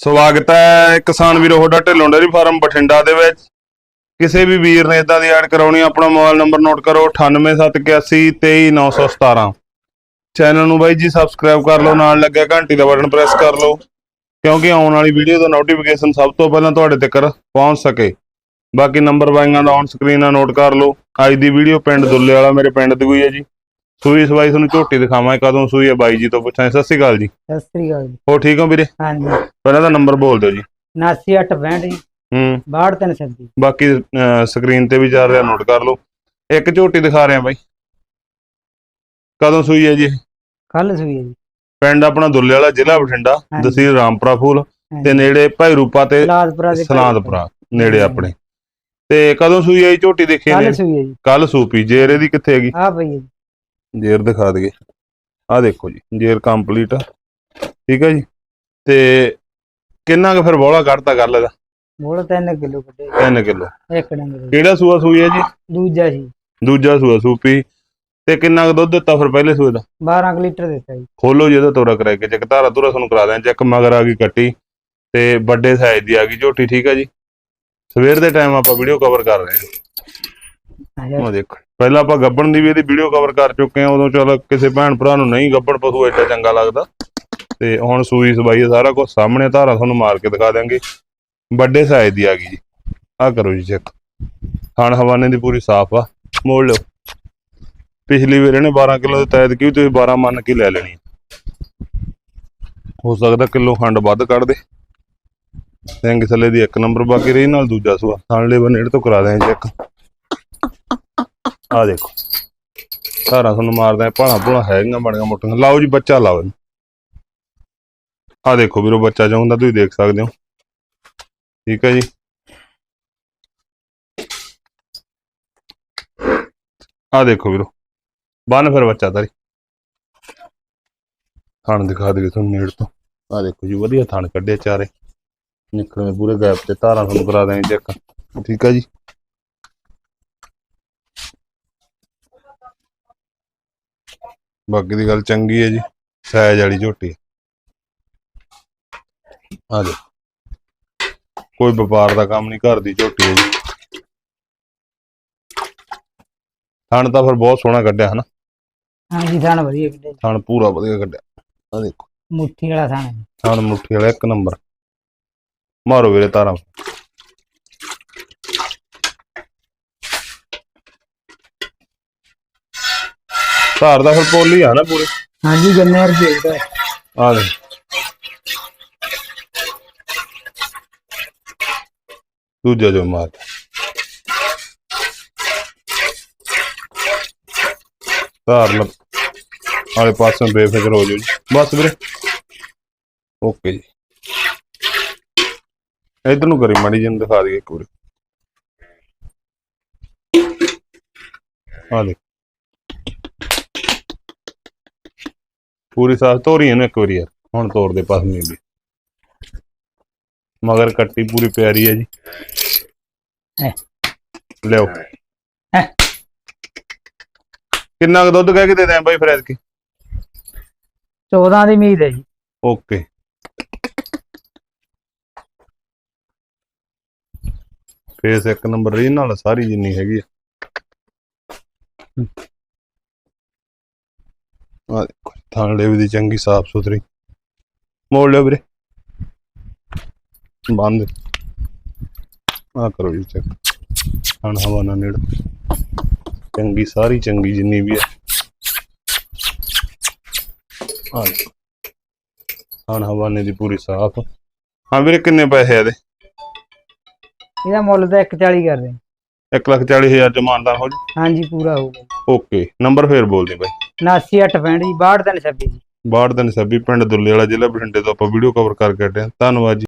ਸਵਾਗਤ ਹੈ ਕਿਸਾਨ ਵੀਰੋ, ਤੁਹਾਡਾ ਢਿੱਲੋਂ ਡੇਅਰੀ ਫਾਰਮ ਬਠਿੰਡਾ ਦੇ ਵਿੱਚ। ਕਿਸੇ ਵੀ ਵੀਰ ਨੇ ਇਦਾਂ ਦੀ ਐਡ ਕਰਾਉਣੀ ਆਪਣਾ ਮੋਬਾਈਲ ਨੰਬਰ ਨੋਟ ਕਰੋ 9871823917 ਚੈਨਲ ਨੂੰ ਬਾਈ ਜੀ ਸਬਸਕ੍ਰਾਈਬ ਕਰ ਲਓ, ਨਾਲ ਲੱਗਿਆ ਘੰਟੀ ਦਾ ਬਟਨ ਪ੍ਰੈਸ ਕਰ ਲਓ, ਕਿਉਂਕਿ ਆਉਣ ਵਾਲੀ ਵੀਡੀਓ ਦਾ ਨੋਟੀਫਿਕੇਸ਼ਨ ਸਭ ਤੋਂ ਪਹਿਲਾਂ ਤੁਹਾਡੇ ਤੱਕ ਪਹੁੰਚ ਸਕੇ। ਬਾਕੀ ਨੰਬਰ ਬਾਈਆਂ ਦਾ ਔਨ ਸਕਰੀਨ ਨਾਲ ਨੋਟ ਕਰ ਲਓ। ਅੱਜ ਦੀ ਵੀਡੀਓ ਪਿੰਡ ਦੁੱਲੇ ਵਾਲਾ, ਮੇਰੇ ਪਿੰਡ ਦੀ ਹੋਈ ਹੈ ਜੀ। ਸੂਈ ਸਵਾਈ ਤੁਹਾਨੂੰ ਝੋਟੀ ਦਿਖਾਵਾਂ ਕਦੋਂ ਸੂਈ ਹੈ ਬਾਈ ਜੀ ਤੋਂ ਪੁੱਛਾਂ ਸਤਿ ਸ਼੍ਰੀ ਅਕਾਲ ਜੀ। ਸਤਿ ਸ੍ਰੀ ਅਕਾਲ ਜੀ। ਹੋ ਠੀਕ ਹੋ ਵੀਰੇ? ਹਾਂਜੀ। ਪਹਿਲਾਂ ਤਾਂ ਨੰਬਰ ਬੋਲ ਦਿਓ ਜੀ। 7865 ਜੀ। ਹੂੰ। 6236 ਬਾਕੀ ਸਕਰੀਨ ਤੇ ਵੀ ਚੱਲ ਰਿਹਾ ਨੋਟ ਕਰ ਲਓ। ਇੱਕ ਝੋਟੀ ਦਿਖਾ ਰਿਹਾ ਬਾਈ। ਕਦੋਂ ਸੂਈ ਹੈ ਜੀ? ਕੱਲ ਸੂਈ ਹੈ ਜੀ। ਪਿੰਡ ਆਪਣਾ ਦੁੱਲੇ ਵਾਲਾ ਜ਼ਿਲ੍ਹਾ ਬਠਿੰਡਾ। ਤਹਿਸੀਲ ਰਾਮਪੁਰਾ ਫੂਲ। ਤੇ ਨੇੜੇ ਭਾਈ ਰੂਪਾ ਤੇ ਦੇ ਸਲਾਦਪੁਰਾ ਨੇੜੇ। ਆਪਣੇ। ਤੇ ਕਦੋਂ ਸੂਈ ਜੀ ਝੋਟੀ ਦੇਖੀ ਨੇ ਕੱਲ ਸੂਈ ਹੈ ਜੀ। ਕੱਲ ਸੂਪੀ ਜੇਰ ਇਹਦੀ ਕਿੱਥੇ ਹੈਗੀ? ਆ ਪਈ ਹੈ ਜੀ। ਜੇਰ ਦਿਖਾ ਦਈਏ। ਆ ਦੇਖੋ ਜੀ ਜੇਰ ਕੰਪਲੀਟ ਆ। ਠੀਕ ਹੈ ਜੀ? ਤੇ ਕਿੰਨਾ ਕੁ ਫਿਰ ਬੋਲਾ ਕੱਢਤਾ ਕਰ ਲਗਾ ਮੋੜ 3 ਕਿਲੋ ਕੱਢੇ 3 ਕਿਲੋ। ਇੱਕ ਡੰਗ ਦੇ ਕਿਹੜਾ ਸੂਆ ਸੂਈ ਹੈ ਜੀ? ਦੂਜਾ ਜੀ। ਦੂਜਾ ਸੂਆ ਸੂਪੀ। ਤੇ ਕਿੰਨਾ ਕੁ ਦੁੱਧ ਦਿੱਤਾ ਫਿਰ ਪਹਿਲੇ ਸੂਏ ਦਾ? 12 ਕੁ ਲੀਟਰ ਦਿੱਤਾ ਜੀ। ਖੋਲੋ ਜਿਹਦਾ ਤੋਰਾ ਕਰਾ ਕੇ ਚੈੱਕ ਧਾਰਾ ਧੁਰਾ ਤੁਹਾਨੂੰ ਕਰਾ ਦਿਆਂ ਚੈੱਕ ਮਗਰ ਆ ਗਈ ਕੱਟੀ ਤੇ ਵੱਡੇ ਸਾਈਜ਼ ਦੀ ਆ ਗਈ ਝੋਟੀ ਠੀਕ ਹੈ ਜੀ? ਸਵੇਰ ਦੇ ਟਾਈਮ ਆਪਾਂ ਵੀਡੀਓ ਕਵਰ ਕਰ ਰਹੇ ਹਾਂ। ਉਹ ਦੇਖੋ। ਪਹਿਲਾਂ ਆਪਾਂ ਗੱਬਣ ਦੀ ਵੀ ਇਹਦੀ ਵੀਡੀਓ ਕਵਰ ਕਰ ਚੁੱਕੇ ਹਾਂ, ਉਦੋਂ ਚਲ ਕਿਸੇ ਭੈਣ ਭਰਾ ਨੂੰ ਨਹੀਂ ਗੱਬਣ ਪਸ਼ੂ ਐਡਾ ਚੰਗਾ ਲੱਗਦਾ। ਤੇ ਹੁਣ ਸੂਈ ਸਬਾਈ ਸਾਰਾ ਕੁਝ ਸਾਹਮਣੇ ਧਾਰਾ ਤੁਹਾਨੂੰ ਮਾਰ ਕੇ ਦਿਖਾ ਦਿਆਂਗੇ। ਵੱਡੇ ਸਾਈਜ਼ ਦੀ ਆ ਗਈ ਜੀ। ਆ ਕਰੋ ਜੀ ਚੈੱਕ ਖਾਣ ਹਵਾਨੇ ਦੀ ਪੂਰੀ ਸਾਫ਼ ਆ। ਮੋੜ ਲਿਓ। ਪਿਛਲੀ ਵਾਰ ਇਹਨੇ 12 ਕਿਲੋ ਦੇ ਤੈਦ ਕੀ ਤੁਸੀਂ 12 ਮੰਨ ਕੇ ਲੈ ਲੈਣੀ ਹੋ ਸਕਦਾ ਕਿਲੋ ਖੰਡ ਵੱਧ ਕੱਢ ਦੇ। ਸਿੰਘ ਥੱਲੇ ਦੀ ਇੱਕ ਨੰਬਰ ਬਾਕੀ ਰਹੀ, ਨਾਲ ਦੂਜਾ ਸੂਆ। ਥਾਣਲੇ ਬਨੇੜ ਤੋਂ ਕਰਾ ਦਿਆਂ ਚੈੱਕ ਆ ਦੇਖੋ। ਧਾਰਾਂ ਤੁਹਾਨੂੰ ਮਾਰਦਾ ਭਾਣਾ ਭੁਣਾ ਹੈਗੀਆਂ ਬੜੀਆਂ ਮੋਟੀਆਂ। ਲਾਓ ਜੀ ਬੱਚਾ, ਲਾਓ ਜੀ ਆ ਦੇਖੋ ਵੀਰੋ, ਬੱਚਾ ਚਾਹੁੰਦਾ ਤੁਸੀਂ ਦੇਖ ਸਕਦੇ ਹੋ। ਠੀਕ ਹੈ ਜੀ। ਆ ਦੇਖੋ ਵੀਰੋ, ਬੰਨ ਫਿਰ ਬੱਚਾ ਤਾਰੀ। ਥਣ ਦਿਖਾ ਦੇ ਤੁਹਾਨੂੰ ਨੇੜ ਤੋਂ। ਆ ਦੇਖੋ ਜੀ, ਵਧੀਆ ਥਣ ਕੱਢਿਆ ਚਾਰੇ। ਨਿਕਲਵੇਂ ਪੂਰੇ ਗੈਪ ਤੇ, ਧਾਰਾਂ ਤੁਹਾਨੂੰ ਕਰਾ ਦੇਣੀ ਚੈੱਕ। ਠੀਕ ਹੈ ਜੀ। ਬਾਕੀ ਦੀ ਗੱਲ ਚੰਗੀ ਹੈ ਜੀ ਸਾਈਜ਼ ਵਾਲੀ ਝੋਟੀ। ਆ ਦੇ ਕੋਈ ਵਪਾਰ ਦਾ ਕੰਮ ਨਹੀਂ ਘਰ ਦੀ ਝੋਟੀ ਹੈ ਜੀ। ਥਣ ਤਾਂ ਫਿਰ ਬਹੁਤ ਸੋਹਣਾ ਕੱਢਿਆ ਹਨਾ? ਹਾਂਜੀ ਥਾਣ ਵਧੀਆ ਕੱਢਿਆ ਜੀ। ਥਣ ਪੂਰਾ ਵਧੀਆ ਕੱਢਿਆ। ਆ ਦੇਖੋ। ਮੁੱਠੀ ਵਾਲਾ ਥਾਣ ਜੀ। ਥਣ ਮੁੱਠੀ ਵਾਲਾ ਇੱਕ ਨੰਬਰ। ਮਾਰੋ ਵੀਰੇ ਤਾਰਾਂ। ਧਾਰ ਦਾ ਫਿਰ ਪੋਲੀ ਆ ਨਾ ਪੂਰੇ। ਹਾਂਜੀ ਗੰਨੇ ਰੁਪਏ ਦਾ ਆ ਦੇ ਦੂਜਾ ਜੋ ਮਾਰ ਧਾਰ ਲ ਆਲੇ ਪਾਸੋਂ ਬੇਫਿਕਰ ਹੋ ਜਾਓ ਜੀ। ਬਸ ਵੀਰੇ। ਓਕੇ ਜੀ। ਇਧਰ ਨੂੰ ਕਰੀ ਮਾੜੀ ਜਿਹੀ ਨੂੰ ਦਿਖਾ ਦਈਏ ਇੱਕ ਵਾਰੀ। ਆ ਦੇ ਪੂਰੀ ਸਾਫ਼ ਤੋਰੀ ਇਹਨੂੰ ਇੱਕ ਵਾਰੀ ਯਾਰ ਹੁਣ ਤੋੜ ਦੇ ਪਾਸ ਨਹੀਂ ਵੀ। ਮਗਰ ਕੱਟੀ ਪੂਰੀ ਪਿਆਰੀ ਹੈ ਜੀ। ਲਿਓ। ਕਿੰਨਾ ਕੁ ਦੁੱਧ ਕਹਿ ਕੇ ਦੇ ਦਿਆਂ ਬਾਈ ਫਿਰ ਐਤਕੀ? 14 ਦੀ ਉਮੀਦ ਹੈ ਜੀ। ਓਕੇ। ਫੇਸ ਇੱਕ ਨੰਬਰ ਰੀ ਨਾਲ ਸਾਰੀ ਜਿੰਨੀ ਹੈਗੀ ਆ। ਆ ਦੇਖੋ ਥਾਂਲੇ ਵੀ ਦੀ ਚੰਗੀ ਸਾਫ਼ ਸੁਥਰੀ। ਮੋੜ ਲਿਓ ਵੀਰੇ। ਬੰਦ। ਆ ਕਰੋ ਜੀ ਚੈੱਕ ਹਣ ਹਵਾ ਨਾ ਨੇੜ। ਚੰਗੀ ਸਾਰੀ ਚੰਗੀ ਜਿੰਨੀ ਵੀ ਹੈ। ਆ ਹਣ ਹਵਾਨੇ ਦੀ ਪੂਰੀ ਸਾਫ਼। ਹਾਂ ਵੀਰੇ ਕਿੰਨੇ ਪੈਸੇ ਆ ਇਹਦੇ? ਇਹਦਾ ਮੁੱਲ ਤਾਂ 140 ਕਰ ਰਹੇ 1 ਲੱਖ 40 ਹਜ਼ਾਰ ਚ ਮਾਨਦਾਨ ਹੋ ਜੀ। ਹਾਂਜੀ ਪੂਰਾ ਹੋਊਗਾ ਓਕੇ। ਨੰਬਰ ਫੇਰ ਬੋਲ ਦੇ ਬਾਈ। 7865 ਜੀ 62 326 ਜੀ। ਬਾੜ ਦਾ ਨਸਬੀ ਪਿੰਡ ਦੁੱਲੇ ਵਾਲਾ ਜ਼ਿਲ੍ਹਾ ਬਠਿੰਡੇ ਤੋਂ ਆਪਾਂ ਵੀਡੀਓ ਕਵਰ ਕਰਕੇ ਹਟੇ ਹਾਂ। ਧੰਨਵਾਦ ਜੀ।